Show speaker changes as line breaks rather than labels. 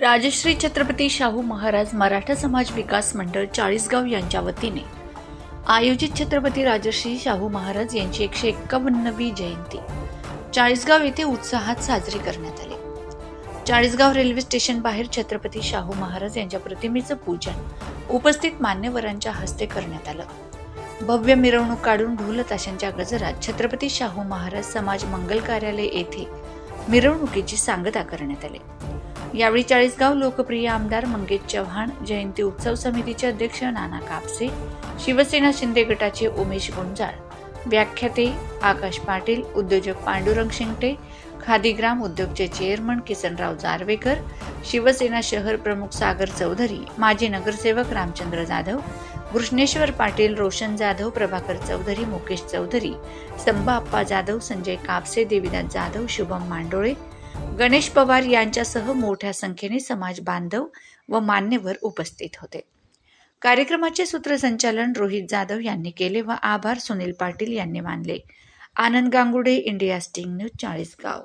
राजश्री छत्रपती शाहू महाराज मराठा समाज विकास मंडळ चाळीसगाव यांच्या वतीने. आयोजित छत्रपती राजश्री शाहू महाराज यांची एकशे एक्कावन्नवी जयंती. चाळीसगाव येथे उत्साहात साजरी करण्यात आली. चाळीसगाव रेल्वे स्टेशन बाहेर छत्रपती शाहू महाराज यांच्या प्रतिमेचं पूजन उपस्थित मान्यवरांच्या हस्ते करण्यात आलं. भव्य मिरवणूक काढून ढोल ताशांच्या गजरात छत्रपती शाहू महाराज समाज मंगल कार्यालय येथे मिरवणुकीची सांगता करण्यात आली. यावेळी चाळीसगाव लोकप्रिय आमदार मंगेश चव्हाण जयंती उत्सव समितीचे अध्यक्ष नाना कापसे शिवसेना शिंदे गटाचे उमेश गुंजाळ. व्याख्याते आकाश पाटील उद्योजक पांडुरंग शिंगटे खादीग्राम उद्योगचे चेअरमन किसनराव जारवेकर शिवसेना शहर प्रमुख सागर चौधरी माजी नगरसेवक रामचंद्र जाधव घृष्णेश्वर पाटील रोशन जाधव प्रभाकर चौधरी मुकेश चौधरी संभाप्पा जाधव संजय कापसे देवीदास जाधव शुभम मांडोळे गणेश पवार यांच्यासह मोठ्या संख्येने समाज बांधव व मान्यवर उपस्थित होते. कार्यक्रमाचे सूत्रसंचालन रोहित जाधव यांनी केले व आभार सुनील पाटील यांनी मानले. Anand Gangude India sting news Chalisgaon.